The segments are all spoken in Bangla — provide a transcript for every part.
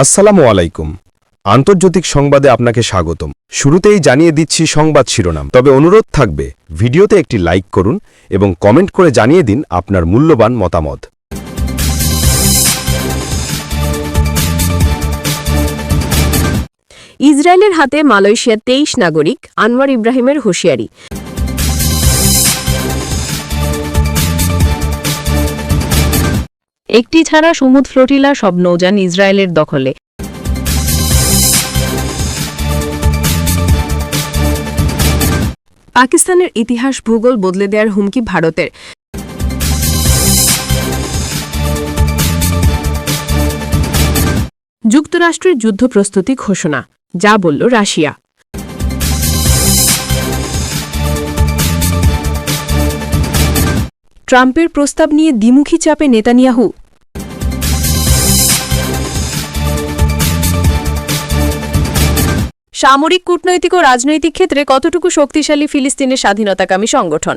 আসসালামু আলাইকুম। আন্তর্জাতিক সংবাদে আপনাকে স্বাগতম। শুরুতেই জানিয়ে দিচ্ছি সংবাদ শিরোনাম। তবে অনুরোধ থাকবে, ভিডিওতে একটি লাইক করুন এবং কমেন্ট করে জানিয়ে দিন আপনার মূল্যবান মতামত। ইসরায়েলের হাতে মালয়েশিয়ার তেইশ নাগরিক, আনোয়ার ইব্রাহিমের হুঁশিয়ারি। একটি ছাড়া সমুদ ফ্লোটিলা সব নৌযান ইসরায়েলের দখলে। পাকিস্তানের ইতিহাস ভূগোল বদলে দেওয়ার হুমকি ভারতের। যুক্তরাষ্ট্রের যুদ্ধ প্রস্তুতি ঘোষণা, যা বলল রাশিয়া। ট্রাম্পের প্রস্তাব নিয়ে দ্বিমুখী চাপে নেতানিয়াহু সামরিক কূটনৈতিক ও রাজনৈতিক ক্ষেত্রে কতটুকু শক্তিশালী ফিলিস্তিনের স্বাধীনতাকামী সংগঠন?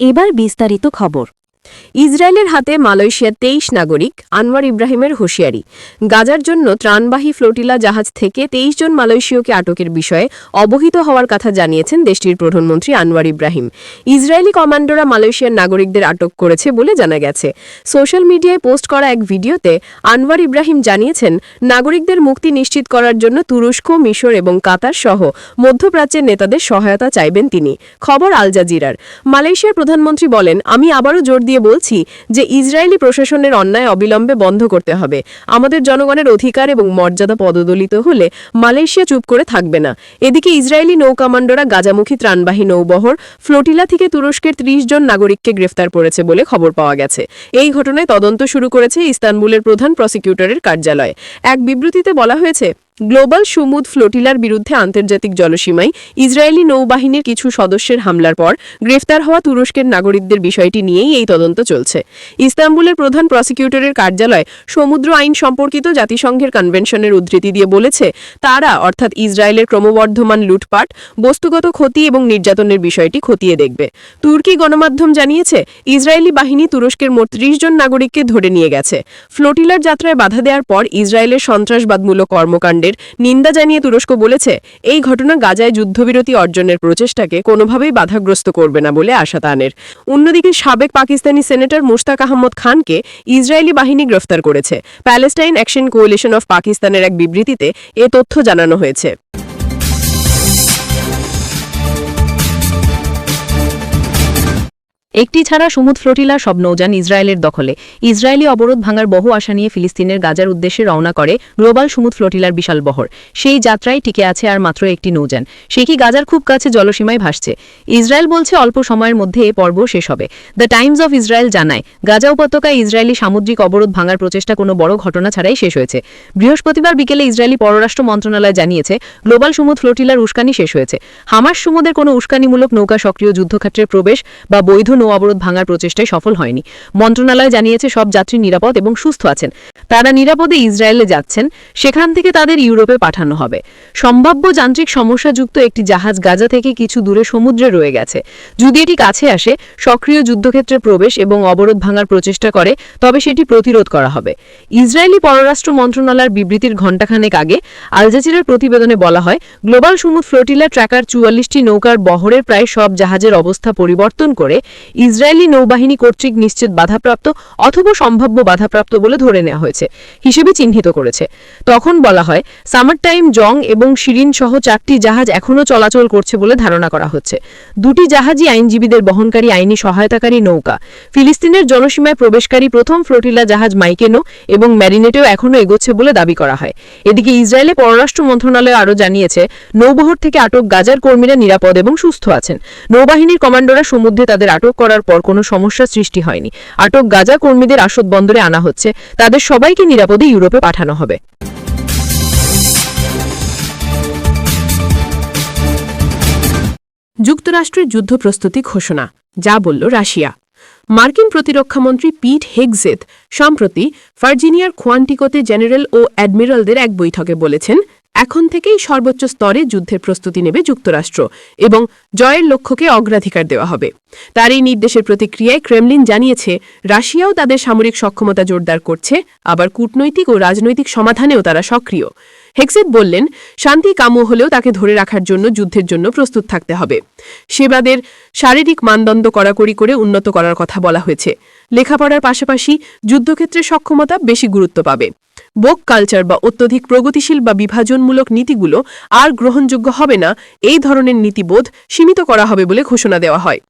এবার বিস্তারিত খবর। ইসরায়েলের হাতে মালয়েশিয়ার তেইশ নাগরিক, আনোয়ার ইব্রাহিমের হুঁশিয়ারি। গাজার জন্য ত্রাণবাহী ফ্লোটিলা জাহাজ থেকে তেইশ জন মালয়েশীয়কে আটকের বিষয়ে অবহিত হওয়ার কথা জানিয়েছেন দেশটির প্রধানমন্ত্রী আনোয়ার ইব্রাহিম। ইসরায়েলি কমান্ডোরা মালয়েশিয়ার নাগরিকদের আটক করেছে বলে জানা গেছে। সোশ্যাল মিডিয়ায় পোস্ট করা এক ভিডিওতে আনোয়ার ইব্রাহিম জানিয়েছেন, নাগরিকদের মুক্তি নিশ্চিত করার জন্য তুরস্ক, মিশর এবং কাতার সহ মধ্যপ্রাচ্যের নেতাদের সহায়তা চাইবেন তিনি। খবর আল জাজিরার। মালয়েশিয়ার প্রধানমন্ত্রী বলেন, আমি আবারও জোর দিয়ে বলছি যে ইসরায়েলি প্রশাসনের অন্যায় অবিলম্বে বন্ধ করতে হবে। আমাদের জনগণের অধিকার এবং মর্যাদা পদদলিত হলে মালয়েশিয়া চুপ করে থাকবে না। এদিকে ইসরায়েলি নৌ কমান্ডোরা গাজামুখী ত্রাণবাহী নৌবহর ফ্লোটিলা থেকে তুরস্কের ত্রিশ জন নাগরিককে গ্রেফতার করেছে বলে খবর পাওয়া গেছে। এই ঘটনায় তদন্ত শুরু করেছে ইস্তানবুলের প্রধান প্রসিকিউটরের কার্যালয়। এক বিবৃতিতে বলা হয়েছে গ্লোবাল সুমুদ ফ্লোটিলার বিরুদ্ধে আন্তর্জাতিক জলসীমায় ইসরায়েলি নৌবাহিনীর কিছু সদস্যের হামলার পর গ্রেফতার হওয়া তুরস্কের নাগরিকদের বিষয়টি নিয়েই এই তদন্ত চলছে। ইস্তাম্বুলের প্রধান প্রসিকিউটরের কার্যালয় সমুদ্র আইন সম্পর্কিত জাতিসংঘের কনভেনশনের উদ্ধৃতি দিয়ে বলেছে, তারা, অর্থাৎ ইসরায়েলের ক্রমবর্ধমান লুটপাট, বস্তুগত ক্ষতি এবং নির্যাতনের বিষয়টি খতিয়ে দেখবে। তুর্কি গণমাধ্যম জানিয়েছে, ইসরায়েলি বাহিনী তুরস্কের মোট ত্রিশ জন নাগরিককে ধরে নিয়ে গেছে। ফ্লোটিলার যাত্রায় বাধা দেওয়ার পর ইসরায়েলের সন্ত্রাসবাদমূলক কর্মকাণ্ডের নিন্দা জানিয়ে তুরস্ক বলেছে, এই ঘটনা গাজায় যুদ্ধবিরতি অর্জনের প্রচেষ্টাকে কোনোভাবেই বাধাগ্রস্ত করবে না বলে আশা তানের। অন্যদিকে সাবেক পাকিস্তানি সেনেটর মুশতাক আহমদ খানকে ইসরায়েলি বাহিনী গ্রেফতার করেছে। প্যালেস্টাইন অ্যাকশন কোয়েলিশন অফ পাকিস্তানের এক বিবৃতিতে এ তথ্য জানানো হয়েছে। একটি ছাড়া সমুদ ফ্লোটিলা সব নৌযান ইসরায়েলের দখলে। ইসরায়েলি অবরোধ ভাঙার বহু আশা নিয়ে ফিলিস্তিনের গাজার উদ্দেশ্যে রওনা করে গ্লোবাল সমুদ ফ্লোটিলার বিশাল বহর। সেই যাত্রায় টিকে আছে আর মাত্র একটি নৌযান। সে কি গাজার খুব কাছে জলসীমায় ভাসছে? ইসরায়েল বলছে অল্প সময়ের মধ্যে এ পর্ব শেষ হবে। দ্য টাইমস অফ ইসরায়েল জানায়, গাজা উপত্যকায় ইসরায়েলি সামুদ্রিক অবরোধ ভাঙার প্রচেষ্টা কোনো বড় ঘটনা ছাড়াই শেষ হয়েছে। বৃহস্পতিবার বিকেলে ইসরায়েলি পররাষ্ট্র মন্ত্রণালয় জানিয়েছে, গ্লোবাল সমুদ ফ্লোটিলার উস্কানি শেষ হয়েছে। হামাস সমুদের কোনো উস্কানিমূলক নৌকা সক্রিয় যুদ্ধক্ষেত্রে প্রবেশ বা বৈধ নৌ অবরোধ ভাঙার প্রচেষ্টায় সফল হয়নি। মন্ত্রণালয় জানিয়েছে সব যাত্রী নিরাপদ এবং সুস্থ আছেন। তারা নিরাপদে ইসরায়েলে যাচ্ছেন, সেখান থেকে তাদের ইউরোপে পাঠানো হবে। সম্ভাব্য যান্ত্রিক সমস্যাযুক্ত একটি জাহাজ গাজা থেকে কিছু দূরে সমুদ্রে রয়ে গেছে। যদি এটি কাছে আসে, সক্রিয় যুদ্ধক্ষেত্রে প্রবেশ এবং অবরোধ ভাঙার প্রচেষ্টা করে, তবে সেটি প্রতিরোধ করা হবে। ইসরায়েলি পররাষ্ট্র মন্ত্রণালয়ের বিবৃতির ঘণ্টাখানেক আগে আলজাজিরার প্রতিবেদনে বলা হয়, গ্লোবাল সমুদ ফ্লোটিলা ট্র্যাকার চুয়াল্লিশটি নৌকার বহরের প্রায় সব জাহাজের অবস্থা পরিবর্তন করে ইসরায়েলি নৌবাহিনী কর্তৃক নিশ্চিত বাধাপ্রাপ্ত অথবা সম্ভাব্য বাধাপ্রাপ্ত বলে ধরে নেওয়া হয়েছে, হিসেবে চিহ্নিত করেছে। তখন বলা হয় সামার টাইম জং এবং শিরিন সহ চারটি জাহাজ এখনও চলাচল করছে বলে ধারণা করা হচ্ছে। দুটি জাহাজই আইনজীবীদের বহনকারী আইনি সহায়তাকারী নৌকা। ফিলিস্তিনের জনসীমায় প্রবেশকারী প্রথম ফ্লোটিলা জাহাজ মাইকেনো এবং ম্যারিনেটেও এখনও এগোচ্ছে বলে দাবি করা হয়। এদিকে ইসরায়েলে পররাষ্ট্র মন্ত্রণালয় আরও জানিয়েছে, নৌবহর থেকে আটক গাজার কর্মীরা নিরাপদ এবং সুস্থ আছেন। নৌবাহিনীর কমান্ডোরা সমুদ্রে তাদের আটক করার পর কোনো সমস্যা সৃষ্টি হয়নি। আটক গাজা কর্মীদের আসদ বন্দরে আনা হচ্ছে। তাদের সবাইকে নিরাপদে ইউরোপে পাঠানো হবে। যুক্তরাষ্ট্রের যুদ্ধ প্রস্তুতি ঘোষণা। যা বলল রাশিয়া। মার্কিন প্রতিরক্ষামন্ত্রী পিট হেগজেত সম্প্রতি ভার্জিনিয়ার খোয়ান্টিকোতে জেনারেল ও অ্যাডমিরালদের এক বৈঠকে বলেছেন এখন থেকেই সর্বোচ্চ স্তরে যুদ্ধের প্রস্তুতি নেবে যুক্তরাষ্ট্র এবং জয়ের লক্ষ্যকে অগ্রাধিকার দেওয়া হবে। তার এই নির্দেশের প্রতিক্রিয়ায় ক্রেমলিন জানিয়েছে, রাশিয়াও তাদের সামরিক সক্ষমতা জোরদার করছে, আবার কূটনৈতিক ও রাজনৈতিক সমাধানেও তারা সক্রিয়। হেক্সেট বললেন, শান্তি কাম্য হলেও তাকে ধরে রাখার জন্য যুদ্ধের জন্য প্রস্তুত থাকতে হবে। সেবাদের শারীরিক মানদণ্ড কড়াকড়ি করে উন্নত করার কথা বলা হয়েছে। লেখাপড়ার পাশাপাশি যুদ্ধক্ষেত্রে সক্ষমতা বেশি গুরুত্ব পাবে। বোক কালচার বা অত্যধিক প্রগতিশীল বা বিভাজনমূলক নীতিগুলো আর গ্রহণযোগ্য হবে না, এই ধরনের নীতিবোধ সীমিত করা হবে বলে ঘোষণা দেওয়া হয়।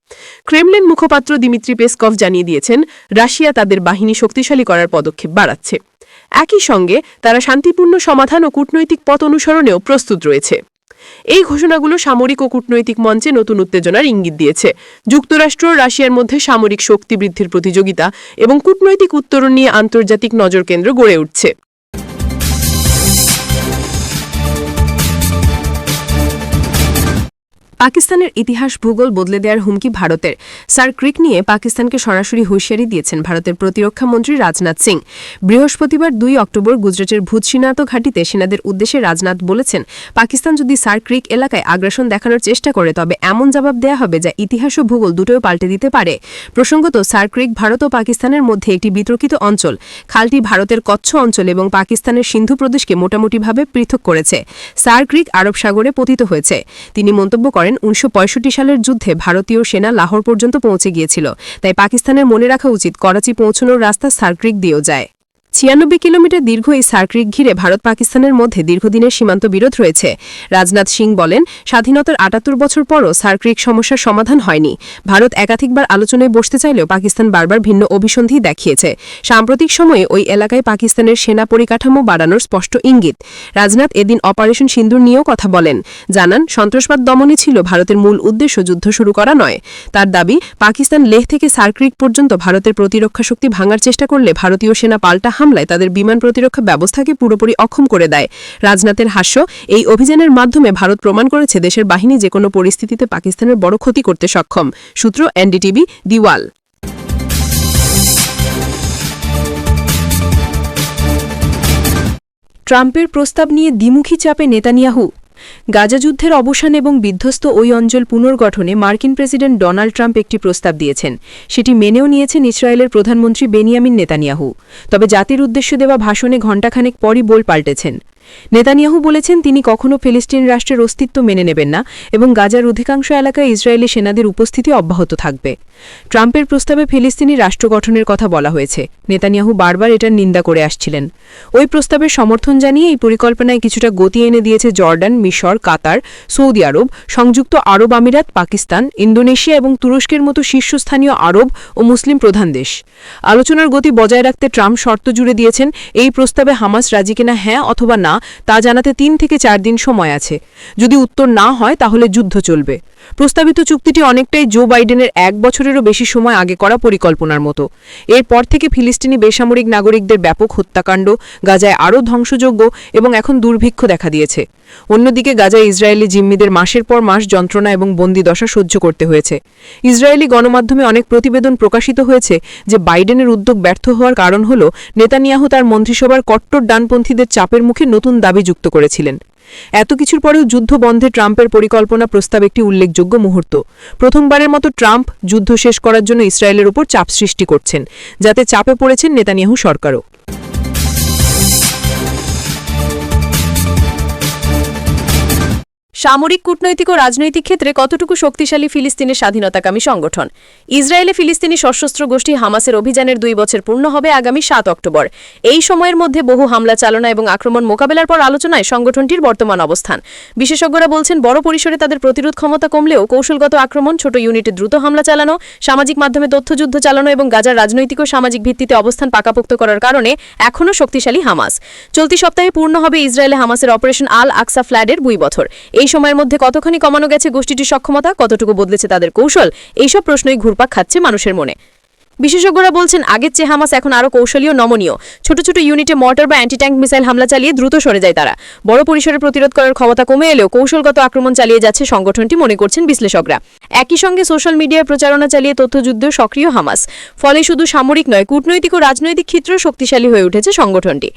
ক্রেমলিন মুখপাত্র দিমিত্রি পেসকভ জানিয়ে দিয়েছেন, রাশিয়া তাদের বাহিনী শক্তিশালী করার পদক্ষেপ বাড়াচ্ছে। একই সঙ্গে তারা শান্তিপূর্ণ সমাধান ও কূটনৈতিক পথ অনুসরণেও প্রস্তুত রয়েছে। এই ঘোষণাগুলো সামরিক ও কূটনৈতিক মঞ্চে নতুন উত্তেজনার ইঙ্গিত দিয়েছে। যুক্তরাষ্ট্র, রাশিয়ার মধ্যে সামরিক শক্তি বৃদ্ধির প্রতিযোগিতা এবং কূটনৈতিক উত্তরণ নিয়ে আন্তর্জাতিক নজরকেন্দ্র গড়ে উঠছে। পাকিস্তানের ইতিহাস ভূগোল বদলে দেওয়ার হুমকি ভারতের। স্যার ক্রিক নিয়ে পাকিস্তানকে সরাসরি হুঁশিয়ারি দিয়েছেন ভারতের প্রতিরক্ষা মন্ত্রী রাজনাথ সিং। বৃহস্পতিবার দুই অক্টোবর গুজরাটের ভূতসীনাত ঘাটিতে সেনাদের উদ্দেশ্যে রাজনাথ বলেছেন, পাকিস্তান যদি স্যার ক্রিক এলাকায় আগ্রাসন দেখানোর চেষ্টা করে, তবে এমন জবাব দেয়া হবে যা ইতিহাস ও ভূগোল দুটোই পাল্টে দিতে পারে। প্রসঙ্গত, স্যার ক্রিক ভারত ও পাকিস্তানের মধ্যে একটি বিতর্কিত অঞ্চল। খালটি ভারতের কচ্ছ অঞ্চল এবং পাকিস্তানের সিন্ধু প্রদেশকে মোটামুটিভাবে পৃথক করেছে। স্যার ক্রিক আরব সাগরে পতিত হয়েছে। তিনি মন্তব্য করেন উনিশশো পঁয়ষট্টি সালের যুদ্ধে ভারতীয় সেনা লাহোর পর্যন্ত পৌঁছে গিয়েছিল। তাই পাকিস্তানের মনে রাখা উচিত করাচি পৌঁছানোর রাস্তা সার্ক্রিক দিয়েও যায়। ছিয়ানব্বই কিলোমিটার দীর্ঘ এই সার্ক্রিক ঘিরে ভারত পাকিস্তানের মধ্যে দীর্ঘদিনের সীমান্ত বিরোধ রয়েছে। রাজনাথ সিং বলেন, স্বাধীনতার আটাত্তর বছর পরও সার্ক্রিক সমস্যার সমাধান হয়নি। ভারত একাধিকবার আলোচনায় বসতে চাইলেও পাকিস্তান বারবার ভিন্ন অভিসন্ধি দেখিয়েছে। সাম্প্রতিক সময়ে ওই এলাকায় পাকিস্তানের সেনা পরিকাঠামো বাড়ানোর স্পষ্ট ইঙ্গিত। রাজনাথ এদিন অপারেশন সিন্দুর নিয়েও কথা বলেন। জানান, সন্ত্রাসবাদ দমনই ছিল ভারতের মূল উদ্দেশ্য যুদ্ধ শুরু করা নয়। তার দাবি, পাকিস্তান লেহ থেকে সার্ক্রিক পর্যন্ত ভারতের প্রতিরক্ষা শক্তি ভাঙার চেষ্টা করলে ভারতীয় সেনা পাল্টা হামলায় তাদের বিমান প্রতিরক্ষা ব্যবস্থাকে পুরোপুরি অক্ষম করে দেয়। রাজনাথের হাস্য, এই অভিযানের মাধ্যমে ভারত প্রমাণ করেছে দেশের বাহিনী যে কোনো পরিস্থিতিতে পাকিস্তানের বড় ক্ষতি করতে সক্ষম। সূত্র এনডিটিভি, দিওয়াল। ট্রাম্পের প্রস্তাব নিয়ে দ্বিমুখী চাপে নেতানিয়াহু গাজা যুদ্ধের অবসান এবং বিধ্বস্ত ওই অঞ্চল পুনর্গঠনে মার্কিন প্রেসিডেন্ট ডোনাল্ড ট্রাম্প একটি প্রস্তাব দিয়েছেন। সেটি মেনেও নিয়েছেন ইসরায়েলের প্রধানমন্ত্রী বেনিয়ামিন নেতানিয়াহু। তবে জাতির উদ্দেশ্য দেওয়া ভাষণে ঘণ্টাখানেক পরই বোল পাল্টেছেন। নেতানিয়াহু বলেছেন, তিনি কখনও ফিলিস্তিন রাষ্ট্রের অস্তিত্ব মেনে নেবেন না এবং গাজার অধিকাংশ এলাকায় ইসরায়েলি সেনাদের উপস্থিতি অব্যাহত থাকবে। ট্রাম্পের প্রস্তাবে ফিলিস্তিনি রাষ্ট্র গঠনের কথা বলা হয়েছে। নেতানিয়াহু বারবার এটার নিন্দা করে আসছিলেন। ওই প্রস্তাবের সমর্থন জানিয়ে এই পরিকল্পনায় কিছুটা গতি এনে দিয়েছে জর্ডান, মিশর, কাতার, সৌদি আরব, সংযুক্ত আরব আমিরাত, পাকিস্তান, ইন্দোনেশিয়া এবং তুরস্কের মতো শীর্ষস্থানীয় আরব ও মুসলিম প্রধান দেশ। আলোচনার গতি বজায় রাখতে ট্রাম্প শর্ত জুড়ে দিয়েছেন, এই প্রস্তাবে হামাস রাজি কিনা হ্যাঁ অথবা না তা জানাতে তিন থেকে চার দিন সময় আছে। যদি উত্তর না হয়, তাহলে যুদ্ধ চলবে। প্রস্তাবিত চুক্তিটি অনেকটাই জো বাইডেনের এক বছরেরও বেশি সময় আগে করা পরিকল্পনার মতো। এরপর থেকে ফিলিস্তিনি বেসামরিক নাগরিকদের ব্যাপক হত্যাকাণ্ড, গাজায় আরও ধ্বংসযোগ্য এবং এখন দুর্ভিক্ষ দেখা দিয়েছে। অন্যদিকে গাজায় ইসরায়েলি জিম্মিদের মাসের পর মাস যন্ত্রণা এবং বন্দিদশা সহ্য করতে হয়েছে। ইসরায়েলি গণমাধ্যমে অনেক প্রতিবেদন প্রকাশিত হয়েছে যে বাইডেনের উদ্যোগ ব্যর্থ হওয়ার কারণ হল নেতানিয়াহু তার মন্ত্রিসভার কট্টর ডানপন্থীদের চাপের মুখে নতুন দাবি যুক্ত করেছিলেন। এত কিছুর পরেও যুদ্ধ বন্ধে ট্রাম্পের পরিকল্পনা প্রস্তাব একটি উল্লেখযোগ্য মুহূর্ত। প্রথমবারের মতো ট্রাম্প যুদ্ধ শেষ করার জন্য ইসরায়েলের উপর চাপ সৃষ্টি করছেন, যাতে চাপে পড়েছেন নেতানিয়াহু সরকারও। সামরিক কূটনৈতিক ও রাজনৈতিক ক্ষেত্রে কতটুকু শক্তিশালী ফিলিস্তিনের স্বাধীনতাকামী সংগঠন? ইসরায়েলে ফিলিস্তিনি সশস্ত্র গোষ্ঠী হামাসের অভিযানের দুই বছর পূর্ণ হবে আগামী সাত অক্টোবর। এই সময়ের মধ্যে বহু হামলা চালনা এবং আক্রমণ মোকাবেলার পর আলোচনায় সংগঠনটির বর্তমান অবস্থান। বিশেষজ্ঞরা বলছেন, বড় পরিসরে তাদের প্রতিরোধ ক্ষমতা কমলেও কৌশলগত আক্রমণ, ছোট ইউনিটে দ্রুত হামলা চালানো, সামাজিক মাধ্যমে তথ্যযুদ্ধ চালানো এবং গাজার রাজনৈতিক ও সামাজিক ভিত্তিতে অবস্থান পাকাপোক্ত করার কারণে এখনও শক্তিশালী হামাস। চলতি সপ্তাহে পূর্ণ হবে ইসরায়েলে হামাসের অপারেশন আল আকসা ফ্ল্যাডের দুই বছর। এই সময়ের মধ্যে কতখানি কমানো গেছে গোষ্ঠীটির সক্ষমতা, কতটুকু বদলেছে তাদের কৌশল, এইসব প্রশ্নই ঘুরপাক খাচ্ছে মানুষের মনে। বিশেষজ্ঞরা বলছেন, আগের চেয়ে হামাস এখন আরও কৌশলী ও নমনীয়। ছোট ছোট ইউনিটে মর্টার বা অ্যান্টি ট্যাঙ্ক মিসাইল হামলা চালিয়ে দ্রুত সরে যায় তারা। বড় পরিসরে প্রতিরোধ করার ক্ষমতা কমে এলেও কৌশলগত আক্রমণ চালিয়ে যাচ্ছে সংগঠনটি, মনে করছেন বিশ্লেষকরা। একই সঙ্গে সোশ্যাল মিডিয়ায় প্রচারণা চালিয়ে তথ্যযুদ্ধ সক্রিয় হামাস। ফলে শুধু সামরিক নয়, কূটনৈতিক ও রাজনৈতিক ক্ষেত্রেও শক্তিশালী হয়ে উঠেছে সংগঠনটি।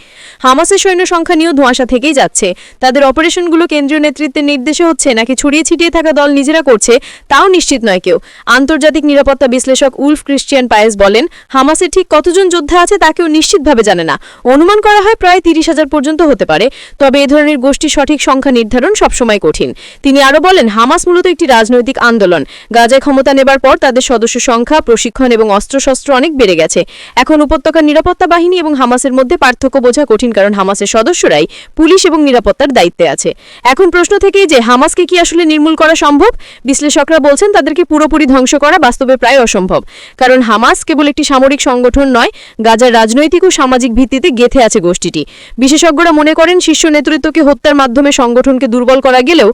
হামাসের সৈন্য সংখ্যা নিয়েও ধোঁয়াশা থেকেই যাচ্ছে। তাদের অপারেশনগুলো কেন্দ্রীয় নেতৃত্বের নির্দেশে হচ্ছে, নাকি ছড়িয়ে ছিটিয়ে থাকা দল নিজেরা করছে, তাও নিশ্চিত নয় কেউ। আন্তর্জাতিক নিরাপত্তা বিশ্লেষক উলফ ক্রিশ্চিয়ান পায়েস বলেন, হামাসের ঠিক কতজন যোদ্ধা আছে তা কেউ নিশ্চিতভাবে জানে না। অনুমান করা হয় প্রায় তিরিশ হাজার পর্যন্ত হতে পারে। তবে এ ধরনের গোষ্ঠী সঠিক সংখ্যা নির্ধারণ সবসময় কঠিন। তিনি আরও বলেন, হামাস মূলত একটি রাজনৈতিক আন্দোলন। গাজায় ক্ষমতা নেবার পর তাদের সদস্য সংখ্যা, প্রশিক্ষণ এবং অস্ত্রশস্ত্র অনেক বেড়ে গেছে। এখন উপত্যকার নিরাপত্তা বাহিনী এবং হামাসের মধ্যে পার্থক্য বোঝা কঠিন কারণ হামাসের সদস্যরাই পুলিশ এবং নিরাপত্তার দায়িত্বে আছে। এখন প্রশ্ন থেকেই যে, হামাসকে কি আসলে নির্মূল করা সম্ভব? বিশ্লেষকরা বলছেন, তাদেরকে পুরোপুরি ধ্বংস করা বাস্তবে প্রায় অসম্ভব। কারণ হামাস কেবল একটি সামরিক সংগঠন নয়, গাজার রাজনৈতিক ও সামাজিক ভিত্তিতে গেথে আছে গোষ্ঠীটি। বিশেষজ্ঞরা মনে করেন শীর্ষ নেতৃত্বকে হত্যার মাধ্যমে সংগঠনকে দুর্বল করা গেলেও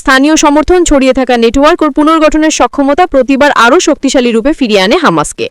স্থানীয় সমর্থন ছড়িয়ে থাকা নেটওয়ার্ক ও পুনর্গঠনের সক্ষমতা প্রতিবার আরও শক্তিশালী রূপে ফিরিয়ে আনে হামাসকে।